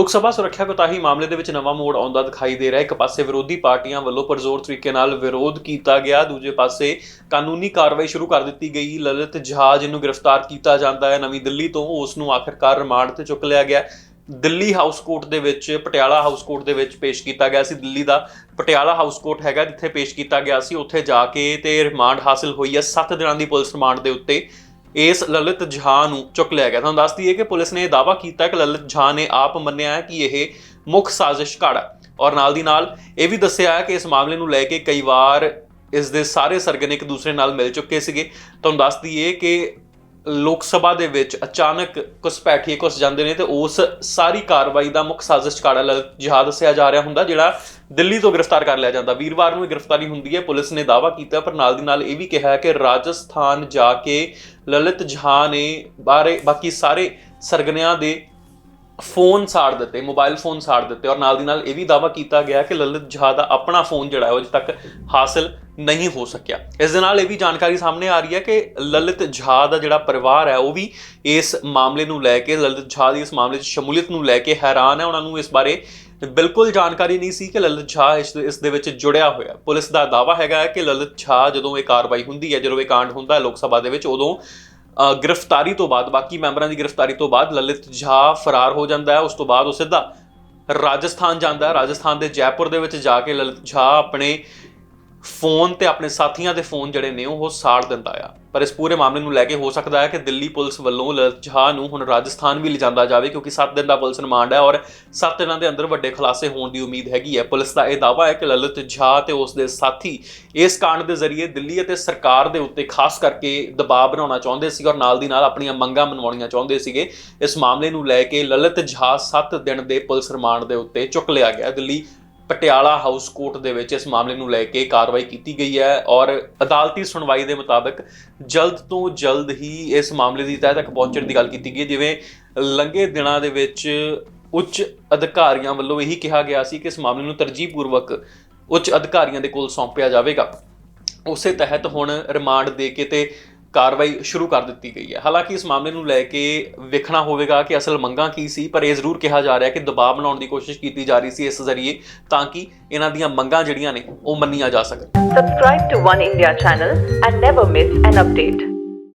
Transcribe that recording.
ਲੋਕ ਸਭਾ ਸੁਰੱਖਿਆ ਕੋਤਾਹੀ ਮਾਮਲੇ ਦੇ ਵਿੱਚ ਨਵਾਂ ਮੋੜ ਆਉਂਦਾ ਦਿਖਾਈ ਦੇ ਰਿਹਾ। ਹੈ ਇੱਕ ਪਾਸੇ ਵਿਰੋਧੀ ਪਾਰਟੀਆਂ ਵੱਲੋਂ ਪਰਜ਼ੋਰ ਤਰੀਕੇ ਨਾਲ ਵਿਰੋਧ ਕੀਤਾ ਗਿਆ, ਦੂਜੇ ਪਾਸੇ ਕਾਨੂੰਨੀ ਕਾਰਵਾਈ ਸ਼ੁਰੂ ਕਰ ਦਿੱਤੀ ਗਈ। ਲਲਿਤ ਜਹਾਜ਼ ਨੂੰ ਗ੍ਰਿਫਤਾਰ ਕੀਤਾ ਜਾਂਦਾ ਹੈ। ਨਵੀਂ ਦਿੱਲੀ ਤੋਂ ਉਸ ਨੂੰ ਆਖਰਕਾਰ ਰਿਮਾਂਡ ਤੇ ਚੁੱਕ ਲਿਆ ਗਿਆ। ਦਿੱਲੀ ਹਾਊਸ ਕੋਰਟ ਦੇ ਵਿੱਚ, ਪਟਿਆਲਾ ਹਾਊਸ ਕੋਰਟ ਦੇ ਵਿੱਚ ਪੇਸ਼ ਕੀਤਾ ਗਿਆ ਸੀ। ਦਿੱਲੀ ਦਾ ਪਟਿਆਲਾ ਹਾਊਸ ਕੋਰਟ ਹੈਗਾ, ਜਿੱਥੇ ਪੇਸ਼ ਕੀਤਾ ਗਿਆ ਸੀ। ਉੱਥੇ ਜਾ ਕੇ ਤੇ ਰਿਮਾਂਡ ਹਾਸਲ ਹੋਈ ਹੈ। 7 ਦਿਨਾਂ ਦੀ ਪੁਲਿਸ ਰਿਮਾਂਡ ਦੇ ਉੱਤੇ ਇਸ ਲਲਿਤ ਝਾ ਨੂੰ ਚੁੱਕ ਲਿਆ ਗਿਆ। ਤੁਹਾਨੂੰ ਦੱਸ ਦਈਏ ਕਿ ਪੁਲਿਸ ਨੇ ਇਹ ਦਾਅਵਾ ਕੀਤਾ ਕਿ ਲਲਿਤ ਝਾ ਨੇ ਆਪ ਮੰਨਿਆ ਹੈ ਕਿ ਇਹ ਮੁੱਖ ਸਾਜ਼ਿਸ਼ ਘਾੜਾ ਔਰ ਨਾਲ ਦੀ ਨਾਲ ਇਹ ਵੀ ਦੱਸਿਆ ਹੈ ਕਿ ਇਸ ਮਾਮਲੇ ਨੂੰ ਲੈ ਕੇ ਕਈ ਵਾਰ ਇਸ ਦੇ ਸਾਰੇ ਸਰਗਨੇ ਇੱਕ ਦੂਸਰੇ ਨਾਲ ਮਿਲ ਚੁੱਕੇ ਸੀਗੇ। ਤੁਹਾਨੂੰ ਦੱਸ ਦਈਏ ਕਿ ਲੋਕ ਸਭਾ ਦੇ ਵਿੱਚ ਅਚਾਨਕ ਘੁਸਪੈਠੀਏ ਘੁਸ ਜਾਂਦੇ ਨੇ ਤੇ ਉਸ ਸਾਰੀ ਕਾਰਵਾਈ ਦਾ ਮੁੱਖ ਸਾਜ਼ਿਸ਼ ਘਾੜਾ ਲਲਿਤ ਜਿਹਾਦ ਦੱਸਿਆ ਜਾ ਰਿਹਾ ਹੁੰਦਾ, ਜਿਹੜਾ ਦਿੱਲੀ ਤੋਂ ਗ੍ਰਿਫਤਾਰ ਕਰ ਲਿਆ ਜਾਂਦਾ। ਵੀਰਵਾਰ ਨੂੰ ਇਹ ਗ੍ਰਿਫਤਾਰੀ ਹੁੰਦੀ ਹੈ, ਪੁਲਿਸ ਨੇ ਦਾਅਵਾ ਕੀਤਾ, ਪਰ ਨਾਲ ਦੀ ਨਾਲ ਇਹ ਵੀ ਕਿਹਾ ਕਿ ਰਾਜਸਥਾਨ ਜਾ ਕੇ ਲਲਿਤ ਜਹਾ ਨੇ ਬਾਰੇ, ਬਾਕੀ ਸਾਰੇ ਸਰਗਨਿਆਂ ਦੇ ਫੋਨ ਸਾੜ ਦਿੱਤੇ ਮੋਬਾਈਲ ਫੋਨ ਸਾੜ ਦਿੱਤੇ ਔਰ ਨਾਲ ਦੀ ਨਾਲ ਇਹ ਵੀ ਦਾਅਵਾ ਕੀਤਾ ਗਿਆ ਕਿ ਲਲਿਤ ਜਹਾ ਦਾ ਆਪਣਾ ਫੋਨ ਜਿਹੜਾ ਹੈ ਉਹ ਅਜੇ ਤੱਕ ਹਾਸਲ ਨਹੀਂ ਹੋ ਸਕਿਆ। ਇਸ ਦੇ ਨਾਲ ਇਹ ਵੀ ਜਾਣਕਾਰੀ ਸਾਹਮਣੇ ਆ ਰਹੀ ਹੈ ਕਿ ਲਲਿਤ ਜਹਾ ਦਾ ਜਿਹੜਾ ਪਰਿਵਾਰ ਹੈ, ਉਹ ਵੀ ਇਸ ਮਾਮਲੇ ਨੂੰ ਲੈ ਕੇ, ਲਲਿਤ ਜਹਾ ਦੀ ਇਸ ਮਾਮਲੇ 'ਚ ਸ਼ਮੂਲੀਅਤ ਨੂੰ ਲੈ ਕੇ ਹੈਰਾਨ ਹੈ। ਉਹਨਾਂ ਨੂੰ ਇਸ ਬਾਰੇ ਬਿਲਕੁਲ ਜਾਣਕਾਰੀ ਨਹੀਂ ਸੀ ਕਿ ਲਲਿਤ ਝਾ ਇਸ ਦੇ ਵਿੱਚ ਜੁੜਿਆ ਹੋਇਆ। ਪੁਲਿਸ ਦਾ ਦਾਅਵਾ ਹੈਗਾ ਹੈ ਕਿ ਲਲਿਤ ਝਾ ਜਦੋਂ ਇਹ ਕਾਰਵਾਈ ਹੁੰਦੀ ਹੈ, ਜਦੋਂ ਇਹ ਕਾਂਡ ਹੁੰਦਾ ਹੈ ਲੋਕ ਸਭਾ ਦੇ ਵਿੱਚ, ਉਦੋਂ ਗ੍ਰਿਫਤਾਰੀ ਤੋਂ ਬਾਅਦ, ਬਾਕੀ ਮੈਂਬਰਾਂ ਦੀ ਗ੍ਰਿਫਤਾਰੀ ਤੋਂ ਬਾਅਦ ਲਲਿਤ ਝਾ ਫਰਾਰ ਹੋ ਜਾਂਦਾ ਹੈ, ਉਸ ਤੋਂ ਬਾਅਦ ਉਹ ਸਿੱਧਾ ਰਾਜਸਥਾਨ ਜਾਂਦਾ ਹੈ। ਰਾਜਸਥਾਨ ਦੇ ਜੈਪੁਰ ਦੇ ਵਿੱਚ ਜਾ ਕੇ ਲਲਿਤ ਝਾ ਆਪਣੇ ਫੋਨ ਤੇ ਆਪਣੇ ਸਾਥੀਆਂ ਦੇ ਫੋਨ ਜਿਹੜੇ ਨੇ, ਉਹ ਸਾੜ ਦਿੰਦਾ ਆ। ਪਰ ਇਸ ਪੂਰੇ ਮਾਮਲੇ ਨੂੰ ਲੈ ਕੇ ਹੋ ਸਕਦਾ ਹੈ ਕਿ ਦਿੱਲੀ ਪੁਲਿਸ ਵੱਲੋਂ ਲਲਿਤ ਝਾ ਨੂੰ ਹੁਣ ਰਾਜਸਥਾਨ ਵੀ ਲਿਜਾਂਦਾ ਜਾਵੇ, ਕਿਉਂਕਿ 7 ਦਿਨ ਦਾ ਪੁਲਿਸ ਰਿਮਾਂਡ ਹੈ ਔਰ 7 ਦਿਨਾਂ ਦੇ ਅੰਦਰ ਵੱਡੇ ਖੁਲਾਸੇ ਹੋਣ ਦੀ ਉਮੀਦ ਹੈਗੀ ਹੈ। ਪੁਲਿਸ ਦਾ ਇਹ ਦਾਅਵਾ ਹੈ ਕਿ ਲਲਿਤ ਝਾ ਤੇ ਉਸ ਦੇ ਸਾਥੀ ਇਸ ਕਾਂਡ ਦੇ ਜ਼ਰੀਏ ਦਿੱਲੀ ਅਤੇ ਸਰਕਾਰ ਦੇ ਉੱਤੇ ਖਾਸ ਕਰਕੇ ਦਬਾਅ ਬਣਾਉਣਾ ਚਾਹੁੰਦੇ ਸੀ ਔਰ ਨਾਲ ਦੀ ਨਾਲ ਆਪਣੀਆਂ ਮੰਗਾਂ ਮਨਵਾਉਣੀਆਂ ਚਾਹੁੰਦੇ ਸੀਗੇ। ਇਸ ਮਾਮਲੇ ਨੂੰ ਲੈ ਕੇ ਲਲਿਤ ਝਾ 7 ਦਿਨ ਦੇ ਪੁਲਿਸ ਰਿਮਾਂਡ ਦੇ ਉੱਤੇ ਚੁੱਕ ਲਿਆ ਗਿਆ ਦਿੱਲੀ ਪਟਿਆਲਾ ਹਾਊਸ ਕੋਰਟ ਦੇ ਵਿੱਚ ਇਸ ਮਾਮਲੇ ਨੂੰ ਲੈ ਕੇ ਕਾਰਵਾਈ ਕੀਤੀ ਗਈ ਹੈ ਔਰ ਅਦਾਲਤੀ ਸੁਣਵਾਈ ਦੇ ਮੁਤਾਬਕ ਜਲਦ ਤੋਂ ਜਲਦ ਹੀ ਇਸ ਮਾਮਲੇ ਦੀ ਤਹਿ ਤੱਕ ਪਹੁੰਚਣ ਦੀ ਗੱਲ ਕੀਤੀ ਗਈ ਜਿਵੇਂ ਲੰਘੇ ਦਿਨਾਂ ਦੇ ਵਿੱਚ ਉੱਚ ਅਧਿਕਾਰੀਆਂ ਵੱਲੋਂ ਇਹੀ ਕਿਹਾ ਗਿਆ ਸੀ ਕਿ ਇਸ ਮਾਮਲੇ ਨੂੰ ਤਰਜੀਹ ਪੂਰਵਕ ਉੱਚ ਅਧਿਕਾਰੀਆਂ ਦੇ ਕੋਲ ਸੌਂਪਿਆ ਜਾਵੇਗਾ। ਉਸੇ ਤਹਿਤ ਹੁਣ ਰਿਮਾਂਡ ਦੇ ਕੇ ਤੇ ਕਾਰਵਾਈ ਸ਼ੁਰੂ ਕਰ ਦਿੱਤੀ ਗਈ ਹੈ ਹਾਲਾਂਕਿ ਇਸ ਮਾਮਲੇ ਨੂੰ ਲੈ ਕੇ ਵੇਖਣਾ ਹੋਵੇਗਾ ਕਿ ਅਸਲ ਮੰਗਾਂ ਕੀ ਸੀ, ਪਰ ਇਹ ਜ਼ਰੂਰ ਕਿਹਾ ਜਾ ਰਿਹਾ ਕਿ ਦਬਾਅ ਬਣਾਉਣ ਦੀ ਕੋਸ਼ਿਸ਼ ਕੀਤੀ ਜਾ ਰਹੀ ਸੀ ਇਸ ਜ਼ਰੀਏ ਤਾਂ ਕਿ ਇਹਨਾਂ ਦੀਆਂ ਮੰਗਾਂ ਜਿਹੜੀਆਂ ਨੇ ਉਹ ਮੰਨੀਆਂ ਜਾ ਸਕਣ subscribe to One India channel and never miss an update.